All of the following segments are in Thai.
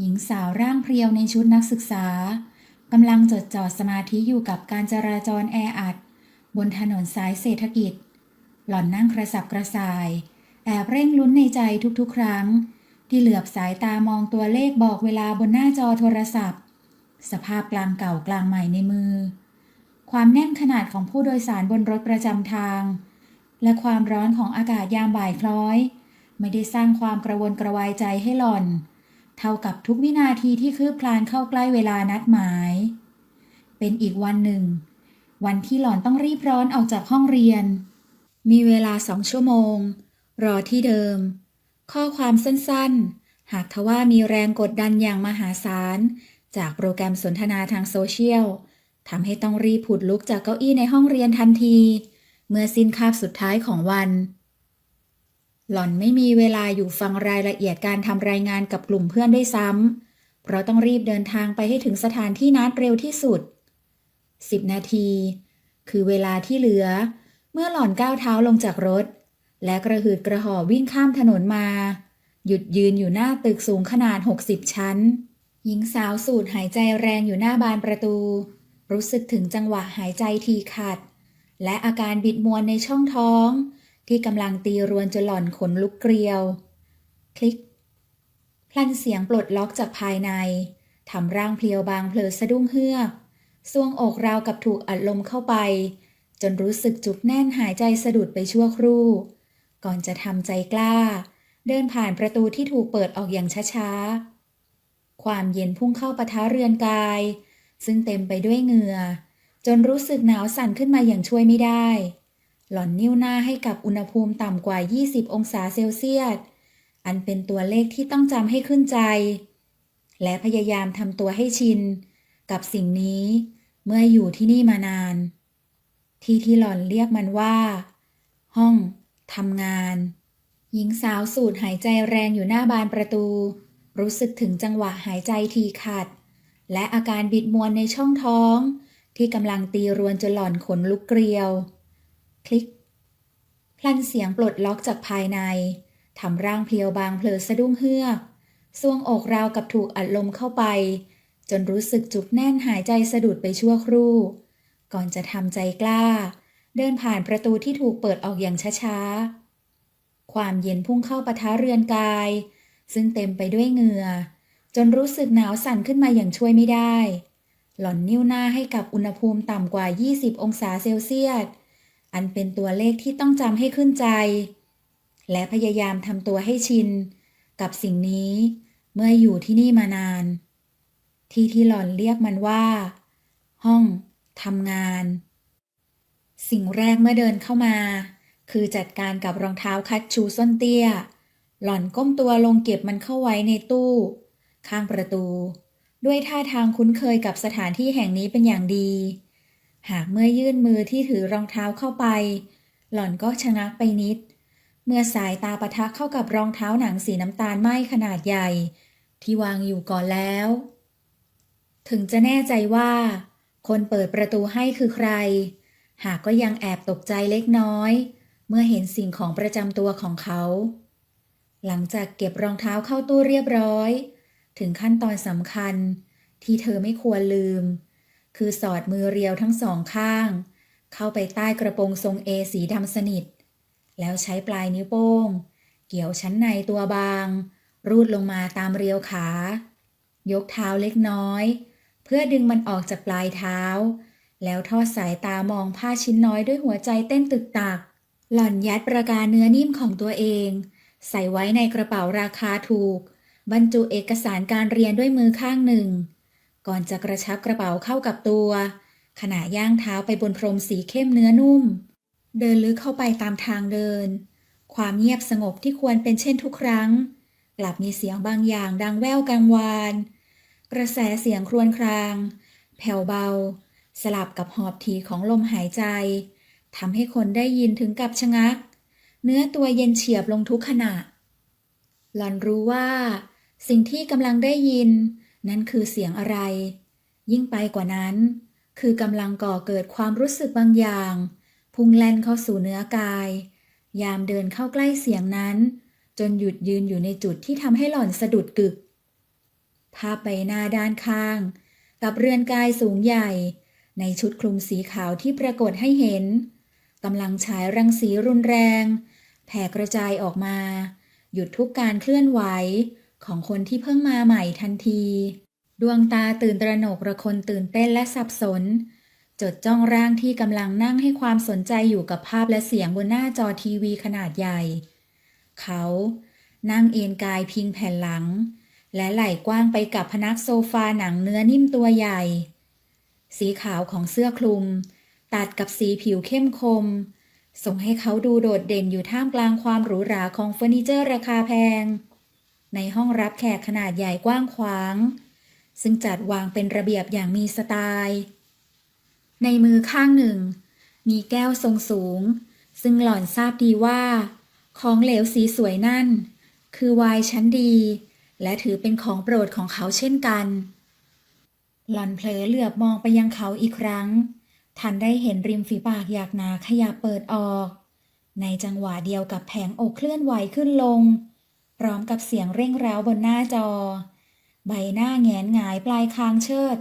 หญิงสาวร่างเพรียวในชุดนักศึกษากำลังจดจ่อสมาธิอยู่กับการจราจรแออัด บนถนนสายเศรษฐกิจ หล่อนนั่งกระสับกระส่าย แอบเร่งลุ้นในใจทุกๆ ครั้ง ที่เหลือบสายตามองตัวเลขบอกเวลาบนหน้าจอโทรศัพท์ สภาพกลางเก่ากลางใหม่ในมือ ความแน่นขนาดของผู้โดยสารบนรถประจำทาง และความร้อนของอากาศยามบ่ายคล้อย ไม่ได้สร้างความกระวนกระวายใจให้หล่อน เท่ากับทุกวินาทีที่คืบคลานเข้าใกล้เวลานัดหมาย เป็นอีกวันหนึ่ง วันที่หล่อนต้องรีบร้อนออกจากห้องเรียน มีเวลาสองชั่วโมง รอที่เดิม ข้อความสั้นๆ หากทว่ามีแรงกดดันอย่างมหาศาล จากโปรแกรมสนทนาทางโซเชียลทำให้ต้องรีบผุดลุกจากเก้าอี้ในห้องเรียนทันที เมื่อสิ้นคาบสุดท้ายของวัน หล่อนไม่มีเวลาอยู่ฟังรายละเอียดการทำรายงานกับกลุ่มเพื่อนได้ซ้ำ เพราะต้องรีบเดินทางไปให้ถึงสถานที่นัดเร็วที่สุด 10 นาที คือเวลาที่เหลือ เมื่อหล่อนก้าวเท้าลงจากรถ และกระหืดกระหอบวิ่งข้ามถนนมา หยุดยืนอยู่หน้าตึกสูงขนาด 60 ชั้น หญิงสาวสูดหายใจแรงอยู่หน้าบานประตู รู้สึกถึงจังหวะหายใจทีขัด และอาการบิดมวนในช่องท้อง ที่กำลังตีรวนจนหล่อนขนลุกเกลียว คลิก พลันเสียงปลดล็อกจากภายในทำร่างเพลียวบางเผลอสะดุ้งเฮือกซวงอกราวกับถูกอัดลมเข้าไป จนรู้สึกจุกแน่นหายใจสะดุดไปชั่วครู่ ก่อนจะทำใจกล้า เดินผ่านประตูที่ถูกเปิดออกอย่างช้าๆ ความเย็นพุ่งเข้าปะทะเรือนกาย ซึ่งเต็มไปด้วยเหงื่อ จนรู้สึกหนาวสั่นขึ้นมาอย่างช่วยไม่ได้ หล่อนนิ้วหน้าให้กับอุณหภูมิต่ำกว่า 20 องศาเซลเซียส อันเป็นตัวเลขที่ต้องจำให้ขึ้นใจ และพยายามทำตัวให้ชิน กับสิ่งนี้เมื่ออยู่ที่นี่มานาน ที่ที่หล่อนเรียกมันว่า ห้องทำงาน หญิงสาวสูดหายใจแรงอยู่หน้าบานประตู รู้สึกถึงจังหวะหายใจทีขัด และอาการบิดมวนในช่องท้อง ที่กำลังตีรวนจนหล่อนขนลุกเกลียว คลิก พลันเสียงปลดล็อกจากภายในทำร่างเพลียวบางเผลอสะดุ้งเฮือกซวงอกราวกับถูกอัดลมเข้าไป จนรู้สึกจุกแน่นหายใจสะดุดไปชั่วครู่ ก่อนจะทำใจกล้า เดินผ่านประตูที่ถูกเปิดออกอย่างช้าๆ ความเย็นพุ่งเข้าปะทะเรือนกาย ซึ่งเต็มไปด้วยเหงื่อ จนรู้สึกหนาวสั่นขึ้นมาอย่างช่วยไม่ได้ หล่อนนิ้วหน้าให้กับอุณหภูมิต่ำกว่า 20 องศาเซลเซียส อันเป็นตัวเลขที่ต้องจำให้ขึ้นใจ และพยายามทำตัวให้ชิน กับสิ่งนี้เมื่ออยู่ที่นี่มานาน ที่ที่หล่อนเรียกมันว่า ห้องทำงาน สิ่งแรกเมื่อเดินเข้ามา คือจัดการกับรองเท้าคัดชูส้นเตี้ย หล่อนก้มตัวลงเก็บมันเข้าไว้ในตู้ ข้างประตู ด้วยท่าทางคุ้นเคยกับสถานที่แห่งนี้เป็นอย่างดี หากเมื่อยื่นมือที่ถือรองเท้าเข้าไป หล่อนก็ชะงักไปนิด เมื่อสายตาปะทะเข้ากับรองเท้าหนังสีน้ำตาลไหมขนาดใหญ่ ที่วางอยู่ก่อนแล้ว ถึงจะแน่ใจว่า คนเปิดประตูให้คือใคร หากก็ยังแอบตกใจเล็กน้อย เมื่อเห็นสิ่งของประจำตัวของเขา หลังจากเก็บรองเท้าเข้าตู้เรียบร้อย ถึงขั้นตอนสำคัญที่เธอไม่ควรลืม คือสอดมือเรียวทั้งสองข้าง เข้าไปใต้กระโปรงทรงเอสีดำสนิท แล้วใช้ปลายนิ้วโป้ง เกี่ยวชั้นในตัวบาง รูดลงมาตามเรียวขา ยกเท้าเล็กน้อย เพื่อดึงมันออกจากปลายเท้า แล้วทอดสายตามองผ้าชิ้นน้อยด้วยหัวใจเต้นตึกตัก หล่อนยัดประกาเนื้อนิ่มของตัวเอง ใส่ไว้ในกระเป๋าราคาถูก บรรจุเอกสารการเรียนด้วยมือข้างหนึ่ง ก่อนจะกระชับกระเป๋าเข้ากับตัว ขณะย่างเท้าไปบนพรมสีเข้มเนื้อนุ่ม เดินลึกเข้าไปตามทางเดิน ความเงียบสงบที่ควรเป็นเช่นทุกครั้ง กลับมีเสียงบางอย่างดังแว่วกังวาน กระแสเสียงครวญคราง แผ่วเบา สลับกับหอบทีของลมหายใจทำให้คนได้ยินถึงกับชะงัก เนื้อตัวเย็นเฉียบลงทุกขณะหล่อนรู้ว่า สิ่งที่กำลังได้ยิน นั้นคือเสียงอะไร ยิ่งไปกว่านั้น คือกำลังก่อเกิดความรู้สึกบางอย่าง พุ่งแล่นเข้าสู่เนื้อกาย ยามเดินเข้าใกล้เสียงนั้น จนหยุดยืนอยู่ในจุดที่ทำให้หล่อนสะดุดกึกาพใบหน้าด้านข้าง กับเรือนกายสูงใหญ่ ในชุดคลุมสีขาวที่ปรากฏให้เห็นกำลังฉายรังสีรุนแรง แผ่กระจายออกมา หยุดทุกการเคลื่อนไหว ของคนที่เพิ่งมาใหม่ทันที ดวงตาตื่นตระหนกระคนตื่นเต้นและสับสน จดจ้องร่างที่กำลังนั่งให้ความสนใจอยู่กับภาพและเสียงบนหน้าจอทีวีขนาดใหญ่ เขา นั่งเอนกายพิงแผ่นหลัง และไหล่กว้างไปกับพนักโซฟาหนังเนื้อนิ่มตัวใหญ่ สีขาวของเสื้อคลุม ตัดกับสีผิวเข้มคมส่งให้เขาดูโดดเด่นอยู่ท่ามกลางความหรูหราของเฟอร์นิเจอร์ราคาแพง ในห้องรับแขกขนาดใหญ่กว้างขวาง ซึ่งจัดวางเป็นระเบียบอย่างมีสไตล์ ในมือข้างหนึ่ง มีแก้วทรงสูง ซึ่งหล่อนทราบดีว่า ของเหลวสีสวยนั่น คือไวน์ชั้นดี และถือเป็นของโปรดของเขาเช่นกัน หล่อนเผลอเหลือบมองไปยังเขาอีกครั้ง ทันได้เห็นริมฝีปากอยากหนาขยับเปิดออก ในจังหวะเดียวกับแผงอกเคลื่อนไหวขึ้นลง พร้อมกับเสียงเร่งร้าวบนหน้าจอ ใบหน้าแงนหงายปลายคางเชิด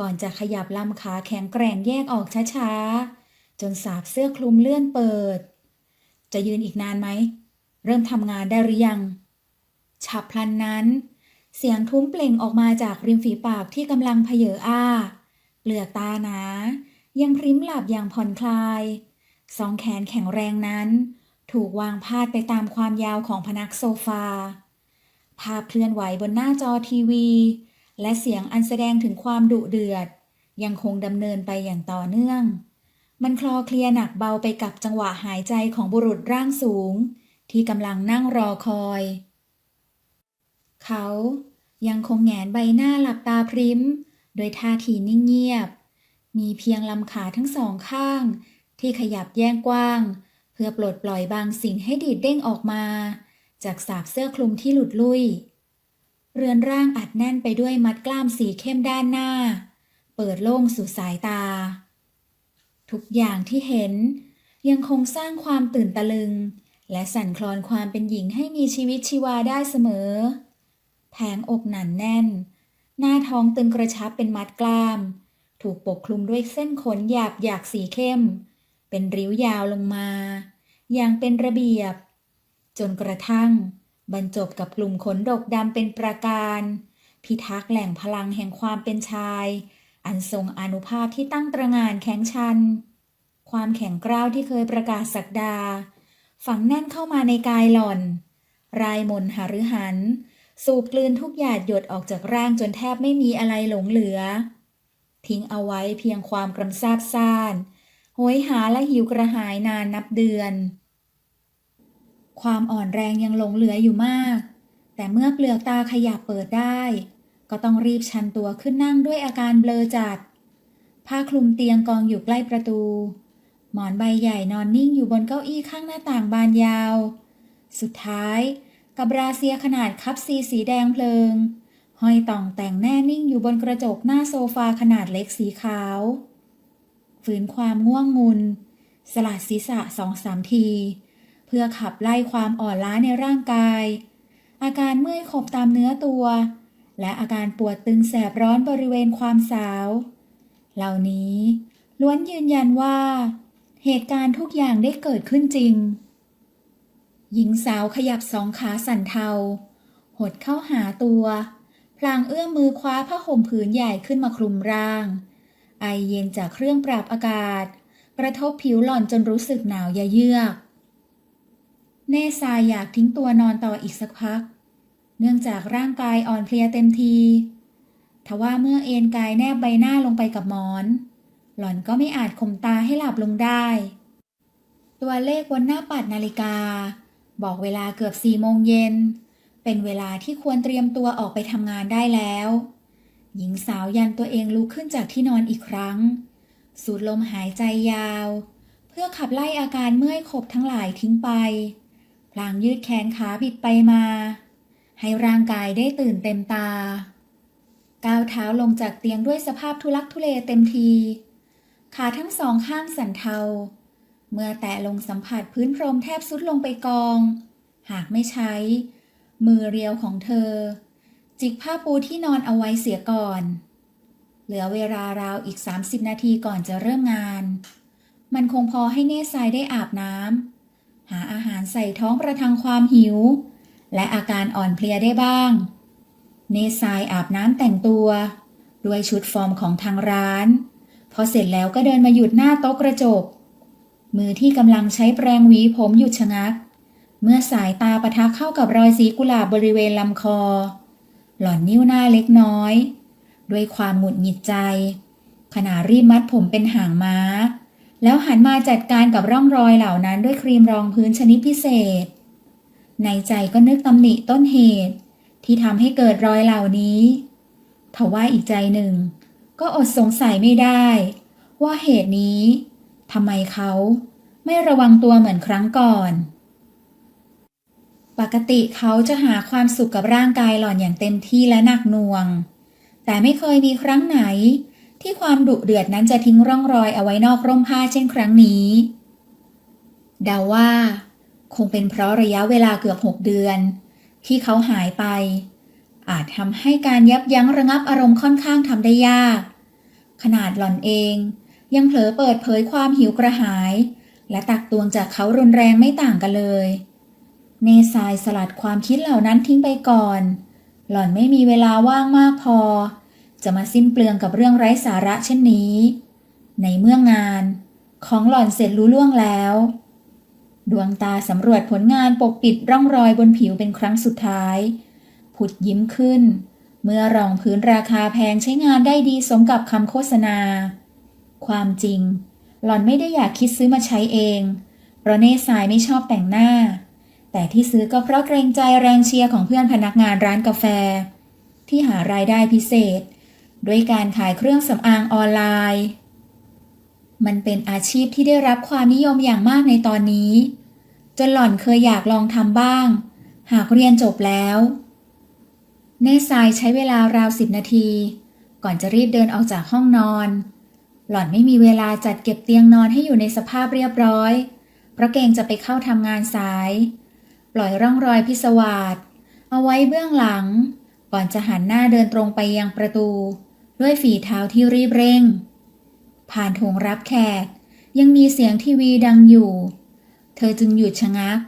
ก่อนจะขยับลำขาแข็งแกร่งแยกออกช้าๆ จนสาบเสื้อคลุมเลื่อนเปิด จะยืนอีกนานไหม เริ่มทำงานได้หรือยัง ฉับพลันนั้น เสียงทุ้มเปล่งออกมาจากริมฝีปากที่กำลังเพเยออ้าเปลือกตาหนา ยังพริ้มหลับอย่างผ่อนคลาย สองแขนแข็งแรงนั้น ถูกวางพาดไปตามความยาวของพนักโซฟา ภาพเคลื่อนไหวบนหน้าจอทีวี และเสียงอันแสดงถึงความดุเดือด ยังคงดำเนินไปอย่างต่อเนื่อง มันคลอเคลียหนักเบาไปกับจังหวะหายใจของบุรุษร่างสูง ที่กำลังนั่งรอคอย เขายังคงแงนใบหน้าหลับตาพริ้ม โดยท่าทีนิ่งเงียบ มีเพียงลำขาทั้งสองข้าง ที่ขยับแย่งกว้าง พื่อปลดปล่อยบางสิ่งให้ดีดเด้งออกมา จากสาบเสื้อคลุมที่หลุดลุ่ยเรือนร่างอัดแน่นไปด้วยมัดกล้ามสีเข้มด้านหน้า เปิดโล่งสู่สายตา ทุกอย่างที่เห็นยังคงสร้างความตื่นตะลึง และสั่นคลอนความเป็นหญิงให้มีชีวิตชีวาได้เสมอ แผงอกหนาแน่น หน้าท้องตึงกระชับเป็นมัดกล้าม ถูกปกคลุมด้วยเส้นขนหยาบหยากสีเข้ม เป็นริ้วยาวลงมา อย่างเป็นระเบียบ จนกระทั่ง บรรจบกับกลุ่มขนดกดำเป็นประการ พิทักษ์แหล่งพลังแห่งความเป็นชาย อันทรงอนุภาพที่ตั้งตระงานแข็งชัน ความแข็งกร้าวที่เคยประกาศสักดา ฝังแน่นเข้ามาในกายหล่อน รายมนหฤหัน สูบกลืนทุกหยาดหยดออกจากร่างจนแทบไม่มีอะไรหลงเหลือ ทิ้งเอาไว้เพียงความกำซาบซ่านโหยหาและหิวกระหายนานนับเดือน ความอ่อนแรงยังหลงเหลืออยู่มาก แต่เมื่อเปลือกตาขยับเปิดได้ ก็ต้องรีบชันตัวขึ้นนั่งด้วยอาการเบลอจัด ผ้าคลุมเตียงกองอยู่ใกล้ประตู หมอนใบใหญ่นอนนิ่งอยู่บนเก้าอี้ข้างหน้าต่างบานยาว สุดท้ายกับราเซียขนาดคับซีสีแดงเพลิงห้อยต่องแต่งแน่นิ่งอยู่บนกระจกหน้าโซฟาขนาดเล็กสีขาว ฝืนความง่วงงุน สลัดศีรษะสองสามที เพื่อขับไล่ความอ่อนล้าในร่างกาย อาการเมื่อยขบตามเนื้อตัว และอาการปวดตึงแสบร้อนบริเวณความสาว เหล่านี้ล้วนยืนยันว่า เหตุการณ์ทุกอย่างได้เกิดขึ้นจริง หญิงสาวขยับสองขาสั่นเทา หดเข้าหาตัว พลางเอื้อมมือคว้าผ้าห่มผืนใหญ่ขึ้นมาคลุมร่าง ไอเย็นจากเครื่องปรับอากาศ กระทบผิวหล่อนจนรู้สึกหนาวยะเยือก เนซายอยากทิ้งตัวนอนต่ออีกสักพัก เนื่องจากร่างกายอ่อนเพลียเต็มทีทว่าเมื่อเอนกายแนบใบหน้าลงไปกับหมอน หล่อนก็ไม่อาจข่มตาให้หลับลงได้ ตัวเลขบนหน้าปัดนาฬิกา บอกเวลาเกือบสี่โมงเย็น เป็นเวลาที่ควรเตรียมตัวออกไปทำงานได้แล้ว หญิงสาวยันตัวเองลุกขึ้นจากที่นอนอีกครั้ง สูดลมหายใจยาว เพื่อขับไล่อาการเมื่อยขบทั้งหลายทิ้งไป พลางยืดแขนขาบิดไปมา ให้ร่างกายได้ตื่นเต็มตา ก้าวเท้าลงจากเตียงด้วยสภาพทุลักทุเลเต็มที ขาทั้งสองข้างสั่นเทา เมื่อแตะลงสัมผัสพื้นพรมแทบสุดลงไปกอง หากไม่ใช้ มือเรียวของเธอ จิกผ้าปูที่นอนเอาไว้เสียก่อน เหลือเวลาราวอีก 30 นาทีก่อนจะเริ่มงาน มันคงพอให้เนสายได้อาบน้ำ หาอาหารใส่ท้องประทังความหิว และอาการอ่อนเพลียได้บ้าง เนสายอาบน้ำแต่งตัว ด้วยชุดฟอร์มของทางร้าน พอเสร็จแล้วก็เดินมาหยุดหน้าโต๊ะกระจก มือที่กำลังใช้แปรงหวีผมหยุดชะงัก เมื่อสายตาปะทะเข้ากับรอยสีกุหลาบบริเวณลำคอ หล่อนนิ้วหน้าเล็กน้อย ด้วยความหงุดหงิดใจ ขณะรีบมัดผมเป็นหางม้า แล้วหันมาจัดการกับร่องรอยเหล่านั้นด้วยครีมรองพื้นชนิดพิเศษ ในใจก็นึกตำหนิต้นเหตุ ที่ทำให้เกิดรอยเหล่านี้ทว่าอีกใจหนึ่ง ก็อดสงสัยไม่ได้ ว่าเหตุนี้ทำไมเขาไม่ระวังตัวเหมือนครั้งก่อน ปกติเขาจะหาความสุขกับร่างกายหล่อนอย่างเต็มที่และหนักหน่วง แต่ไม่เคยมีครั้งไหน ที่ความดุเดือดนั้นจะทิ้งร่องรอยเอาไว้นอกร่มผ้าเช่นครั้งนี้เดาว่า คงเป็นเพราะระยะเวลาเกือบหกเดือน ที่เขาหายไป อาจทำให้การยับยั้งระงับอารมณ์ค่อนข้างทำได้ยาก ขนาดหล่อนเองยังเผลอเปิดเผยความหิวกระหาย และตักตวงจากเขารุนแรงไม่ต่างกันเลยเนซายสลัดความคิดเหล่านั้นทิ้งไปก่อน หล่อนไม่มีเวลาว่างมากพอ จะมาสิ้นเปลืองกับเรื่องไร้สาระเช่นนี้ ในเมื่องานของหล่อนเสร็จรู้ล่วงแล้ว ดวงตาสำรวจผลงานปกปิดร่องรอยบนผิวเป็นครั้งสุดท้าย ผุดยิ้มขึ้น เมื่อรองพื้นราคาแพงใช้งานได้ดีสมกับคำโฆษณา ความจริง หล่อนไม่ได้อยากคิดซื้อมาใช้เองเพราะเนสายไม่ชอบแต่งหน้า แต่ที่ซื้อก็เพราะเกรงใจแรงเชียร์ของเพื่อนพนักงานร้านกาแฟ ที่หารายได้พิเศษ ด้วยการขายเครื่องสำอางออนไลน์ มันเป็นอาชีพที่ได้รับความนิยมอย่างมากในตอนนี้ จนหล่อนเคยอยากลองทำบ้าง หากเรียนจบแล้ว เนสายใช้เวลาราวสิบนาที ก่อนจะรีบเดินออกจากห้องนอน หล่อนไม่มีเวลาจัดเก็บเตียงนอนให้อยู่ในสภาพเรียบร้อย เพราะเกรงจะไปเข้าทำงานสาย ปล่อยร่องรอยพิศวาสเอาไว้เบื้องหลัง ก่อนจะหันหน้าเดินตรงไปยังประตู ด้วยฝีเท้าที่รีบเร่ง ผ่านโถงรับแขก ยังมีเสียงทีวีดังอยู่ เธอจึงหยุดชะงัก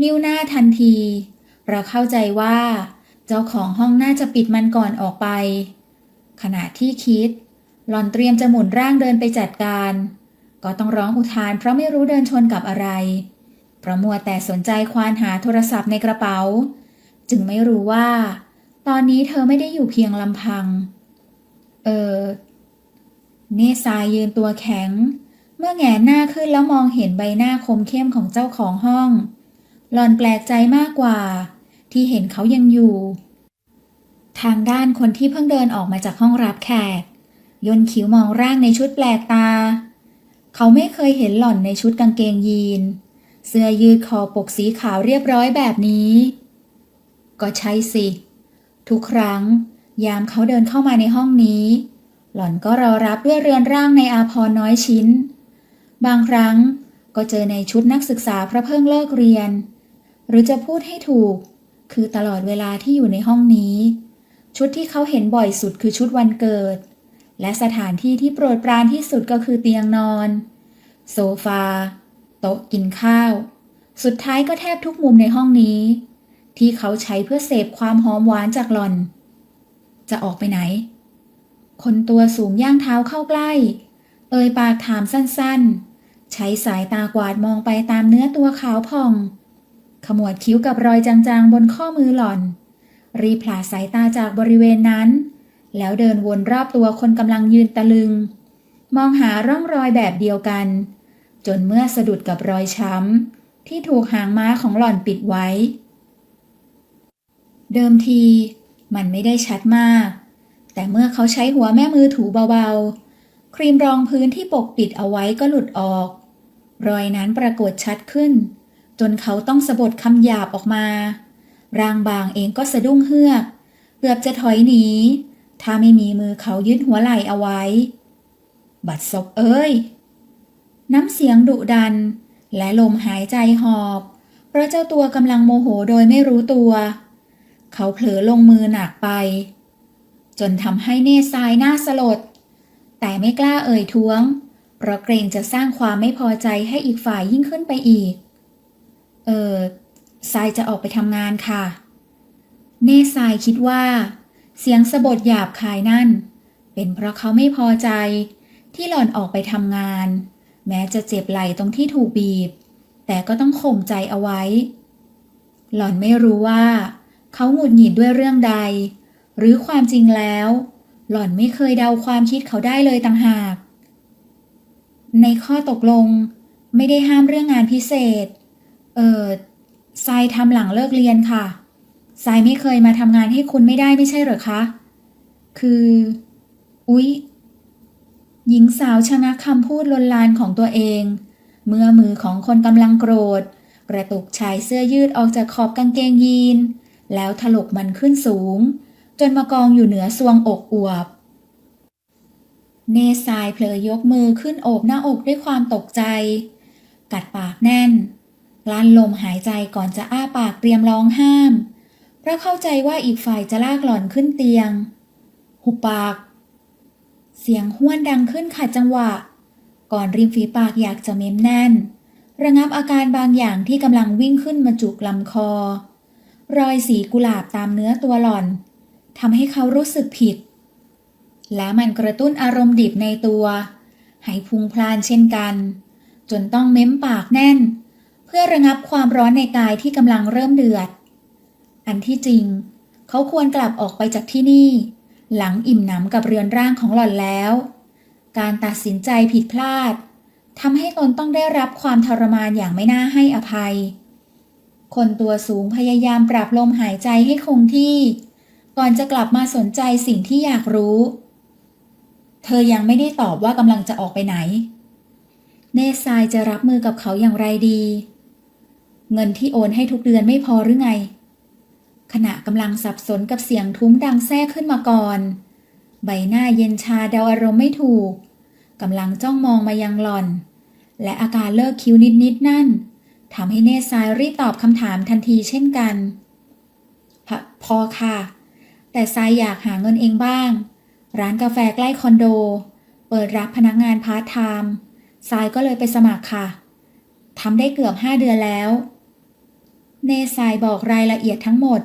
นิ้วหน้าทันที เราเข้าใจว่า เจ้าของห้องน่าจะปิดมันก่อนออกไป ขณะที่คิด หล่อนเตรียมจะหมุนร่างเดินไปจัดการ ก็ต้องร้องอุทานเพราะไม่รู้เดินชนกับอะไรเพราะมัวแต่สนใจควานหาโทรศัพท์ในกระเป๋า จึงไม่รู้ว่า ตอนนี้เธอไม่ได้อยู่เพียงลำพัง เออเนซายยืนตัวแข็ง เมื่อแงนหน้าขึ้นแล้วมองเห็นใบหน้าคมเข้มของเจ้าของห้อง หลอนแปลกใจมากกว่า ที่เห็นเขายังอยู่ ทางด้านคนที่เพิ่งเดินออกมาจากห้องรับแขกย่นคิ้วมองร่างในชุดแปลกตา เขาไม่เคยเห็นหล่อนในชุดกางเกงยีน เสื้อยืดคอปกสีขาวเรียบร้อยแบบนี้ ก็ใช่สิ ทุกครั้ง ยามเขาเดินเข้ามาในห้องนี้ หล่อนก็รอรับด้วยเรือนร่างในอาพรน้อยชิ้น บางครั้งก็เจอในชุดนักศึกษาพระเพิ่งเลิกเรียน หรือจะพูดให้ถูก คือตลอดเวลาที่อยู่ในห้องนี้ ชุดที่เขาเห็นบ่อยสุดคือชุดวันเกิด และสถานที่ที่โปรดปรานที่สุดก็คือเตียงนอน โซฟา โต๊ะกินข้าว สุดท้ายก็แทบทุกมุมในห้องนี้ ที่เขาใช้เพื่อเสพความหอมหวานจากหล่อน จะออกไปไหน คนตัวสูงย่างเท้าเข้าใกล้ เอ่ยปากถามสั้นๆ ใช้สายตากวาดมองไปตามเนื้อตัวขาวผ่อง ขมวดคิ้วกับรอยจางๆ บนข้อมือหล่อน รีผลาสายตาจากบริเวณนั้น แล้วเดินวนรอบตัวคนกำลังยืนตะลึง มองหาร่องรอยแบบเดียวกัน จนเมื่อสะดุดกับรอยช้ำที่ถูกหางม้าของหล่อนปิดไว้ เดิมที มันไม่ได้ชัดมาก แต่เมื่อเขาใช้หัวแม่มือถูเบาๆ ครีมรองพื้นที่ปกปิดเอาไว้ก็หลุดออก รอยนั้นปรากฏชัดขึ้น จนเขาต้องสะบดคำหยาบออกมา ร่างบางเองก็สะดุ้งเฮือก เกือบจะถอยหนี ถ้าไม่มีมือเขายึดหัวไหล่เอาไว้ บัดซบเอ้ย น้ำเสียงดุดัน และลมหายใจหอบ เพราะเจ้าตัวกำลังโมโหโดยไม่รู้ตัว เขาเผลอลงมือหนักไป จนทำให้เนทรายหน้าสลด แต่ไม่กล้าเอ่ยท้วง เพราะเกรงจะสร้างความไม่พอใจให้อีกฝ่ายยิ่งขึ้นไปอีก เออทรายจะออกไปทำงานค่ะ เนทรายคิดว่า เสียงสะบดหยาบคายนั่น เป็นเพราะเขาไม่พอใจ ที่หล่อนออกไปทำงาน แม้จะเจ็บไหล่ตรงที่ถูกบีบ แต่ก็ต้องข่มใจเอาไว้ หล่อนไม่รู้ว่า เขาหงุดหงิดด้วยเรื่องใด หรือความจริงแล้ว หล่อนไม่เคยเดาความคิดเขาได้เลยต่างหาก ในข้อตกลงไม่ได้ห้ามเรื่องงานพิเศษ เออทรายทำหลังเลิกเรียนค่ะทรายไม่เคยมาทำงานให้คุณไม่ได้ไม่ใช่หรอคะ คือ อุ๊ย หญิงสาวชะงักคำพูดลนลานของตัวเอง เมื่อมือของคนกำลังโกรธ กระตุกชายเสื้อยืดออกจากขอบกางเกงยีน แล้วถลกมันขึ้นสูง จนมากองอยู่เหนือซวงอกอวบ เนสายเผลอยกมือขึ้นโอบหน้าอกด้วยความตกใจ กัดปากแน่นกลั้นลมหายใจก่อนจะอ้าปากเตรียมร้องห้าม เพราะเข้าใจว่าอีกฝ่ายจะลากหล่อนขึ้นเตียง หุบปาก เสียงห้วนดังขึ้นขัดจังหวะ ก่อนริมฝีปากอยากจะเม้มแน่น ระงับอาการบางอย่างที่กำลังวิ่งขึ้นมาจุกลำคอ รอยสีกุหลาบตามเนื้อตัวหล่อนทำให้เขารู้สึกผิด และมันกระตุ้นอารมณ์ดิบในตัวให้พุงพลานเช่นกัน จนต้องเม้มปากแน่น เพื่อระงับความร้อนในกายที่กำลังเริ่มเดือด อันที่จริง เขาควรกลับออกไปจากที่นี่ หลังอิ่มหนำกับเรือนร่างของหล่อนแล้ว การตัดสินใจผิดพลาดทำให้ตนต้องได้รับความทรมานอย่างไม่น่าให้อภัย คนตัวสูงพยายามปรับลมหายใจให้คงที่ ก่อนจะกลับมาสนใจสิ่งที่อยากรู้ เธอยังไม่ได้ตอบว่ากำลังจะออกไปไหน เนสทรายจะรับมือกับเขาอย่างไรดี เงินที่โอนให้ทุกเดือนไม่พอหรือไง ขณะกำลังสับสนกับเสียงทุ้มดังแทรกขึ้นมาก่อน ใบหน้าเย็นชาเดาอารมณ์ไม่ถูกกำลังจ้องมองมายังหล่อน และอาการเลิกคิ้วนิดๆนั่น ทำให้เนสายรีบตอบคำถามทันทีเช่นกันพพอค่ะ แต่ทรายอยากหาเงินเองบ้าง ร้านกาแฟใกล้คอนโด เปิดรับพนักงานพาร์ทไทม์ทรายก็เลยไปสมัครค่ะทำได้เกือบห้าเดือนแล้ว เนสายบอกรายละเอียดทั้งหมด